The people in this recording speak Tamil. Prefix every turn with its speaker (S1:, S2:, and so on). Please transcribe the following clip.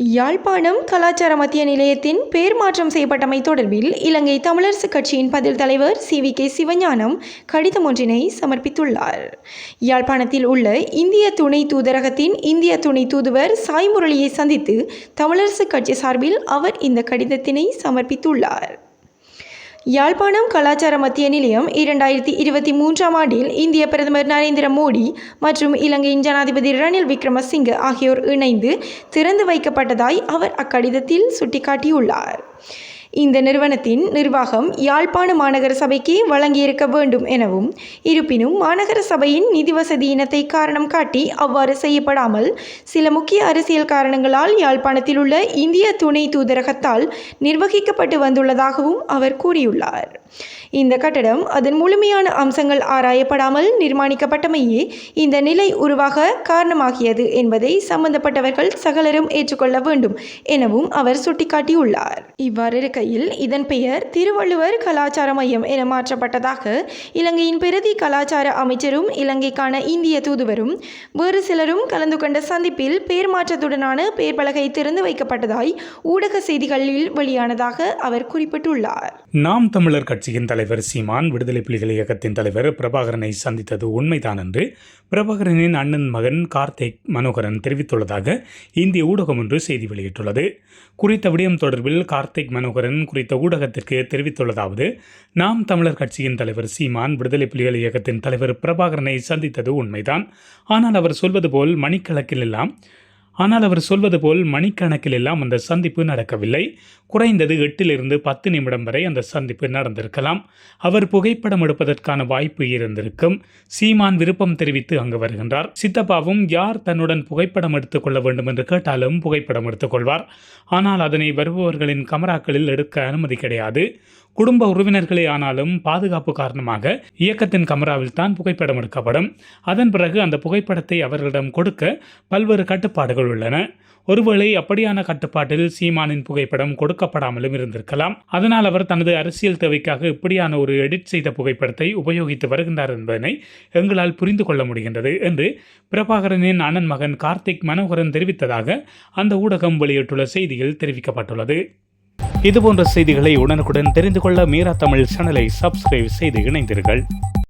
S1: யாழ்ப்பாணம் கலாச்சார மத்திய நிலையத்தின் பேர் மாற்றம் செய்யப்பட்டமை தொடர்பில் இலங்கை தமிழரசுக் கட்சியின் பதில் தலைவர் சி வி கே சிவஞானம் கடிதம் ஒன்றினை சமர்ப்பித்துள்ளார். யாழ்ப்பாணத்தில் உள்ள இந்திய துணை தூதரகத்தின் இந்திய துணை தூதுவர் சாய் முரளியை சந்தித்து தமிழரசுக் கட்சி சார்பில் அவர் இந்த கடிதத்தினை சமர்ப்பித்துள்ளார். யாழ்ப்பாணம் கலாச்சார மத்திய நிலையம் இரண்டாயிரத்தி இருபத்தி மூன்றாம் ஆண்டில் இந்திய பிரதமர் நரேந்திர மோடி மற்றும் இலங்கையின் ஜனாதிபதி ரணில் விக்ரமசிங்கே ஆகியோர் இணைந்து திறந்து வைக்கப்பட்டதாய் அவர் அக்கடிதத்தில் சுட்டிக்காட்டியுள்ளார். இந்த நிறுவனத்தின் நிர்வாகம் யாழ்ப்பாண மாநகர சபைக்கு வழங்கியிருக்க வேண்டும் எனவும் இருப்பினும் மாநகர சபையின் நிதி வசதியினத்தை காரணம் காட்டி அவ்வாறு செய்யப்படாமல் சில முக்கிய அரசியல் காரணங்களால் யாழ்ப்பாணத்தில் உள்ள இந்திய துணை தூதரகத்தால் நிர்வகிக்கப்பட்டு வந்துள்ளதாகவும் அவர் கூறியுள்ளார். இந்த கட்டடம் அதன் முழுமையான அம்சங்கள் ஆராயப்படாமல் நிர்மாணிக்கப்பட்டமையே இந்த நிலை உருவாக காரணமாகியது என்பதை சம்பந்தப்பட்டவர்கள் சகலரும் ஏற்றுக்கொள்ள வேண்டும் எனவும் அவர் சுட்டிக்காட்டியுள்ளார். இவ்வாறு இருக்கையில் இதன் பெயர் திருவள்ளுவர் கலாச்சார மையம் என மாற்றப்பட்டதாக இலங்கையின் பிரதி கலாச்சார அமைச்சரும் இலங்கைக்கான இந்திய தூதுவரும் வேறு சிலரும் கலந்து கொண்ட சந்திப்பில் பேர் மாற்றத்துடனான பேர் பலகை திறந்து வைக்கப்பட்டதாய் ஊடக செய்திகளில் வெளியானதாக அவர் குறிப்பிட்டுள்ளார்.
S2: நாம் தமிழர் கட்சியின் தலைவர் சீமான் விடுதலை புலிகள் இயக்கத்தின் தலைவர் பிரபாகரனை சந்தித்தது உண்மைதான் என்று பிரபாகரனின் அண்ணன் மகன் கார்த்திக் மனோகரன் தெரிவித்துள்ளதாக இந்திய ஊடகம் ஒன்று செய்தி வெளியிட்டுள்ளது. குறித்த விடயம் தொடர்பில் கார்த்திக் மனோகரன் குறித்த ஊடகத்திற்கு தெரிவித்துள்ளதாவது நாம் தமிழர் கட்சியின் தலைவர் சீமான் விடுதலை புலிகள் இயக்கத்தின் தலைவர் பிரபாகரனை சந்தித்தது உண்மைதான். ஆனால் அவர் சொல்வது போல் மணிக்கணக்கில் எல்லாம் ஆனால் அவர் சொல்வது போல் மணிக்கணக்கில் எல்லாம் அந்த சந்திப்பு நடக்கவில்லை. குறைந்தது எட்டிலிருந்து பத்து நிமிடம் வரை அந்த சந்திப்பு நடந்திருக்கலாம். அவர் புகைப்படம் எடுப்பதற்கான வாய்ப்பு இருந்திருக்கும். சீமான் விருப்பம் தெரிவித்து அங்கு வருகின்றார். சித்தப்பாவும் யார் தன்னுடன் புகைப்படம் எடுத்துக்கொள்ள வேண்டும் என்று கேட்டாலும் புகைப்படம் எடுத்துக்கொள்வார் ஆனால் அதனை வருபவர்களின் கமராக்களில் எடுக்க அனுமதி கிடையாது. குடும்ப உறவினர்களே ஆனாலும் பாதுகாப்பு காரணமாக இயக்கத்தின் கமராவில் தான் புகைப்படம் எடுக்கப்படும். அதன் பிறகு அந்த புகைப்படத்தை அவர்களிடம் கொடுக்க பல்வேறு கட்டுப்பாடுகள் உள்ளன ஒருவேளை அப்படியான கட்டுப்பாட்டில் சீமானின் புகைப்படம் கொடுக்கப்படாமலும் இருந்திருக்கலாம். அதனால் அவர் தனது அரசியல் தேவைக்காக இப்படியான ஒரு எடிட் செய்த புகைப்படத்தை உபயோகித்து வருகின்றார் என்பதனை எங்களால் புரிந்து கொள்ள முடிகின்றது என்று பிரபாகரனின் அண்ணன் மகன் கார்த்திக் மனோகரன் தெரிவித்ததாக அந்த ஊடகம் வெளியிட்டுள்ள செய்தியில் தெரிவிக்கப்பட்டுள்ளது. இதுபோன்ற செய்திகளை உடனுக்குடன் தெரிந்து கொள்ள மீரா தமிழ் சேனலை சப்ஸ்கிரைப் செய்து இணைந்தீர்கள்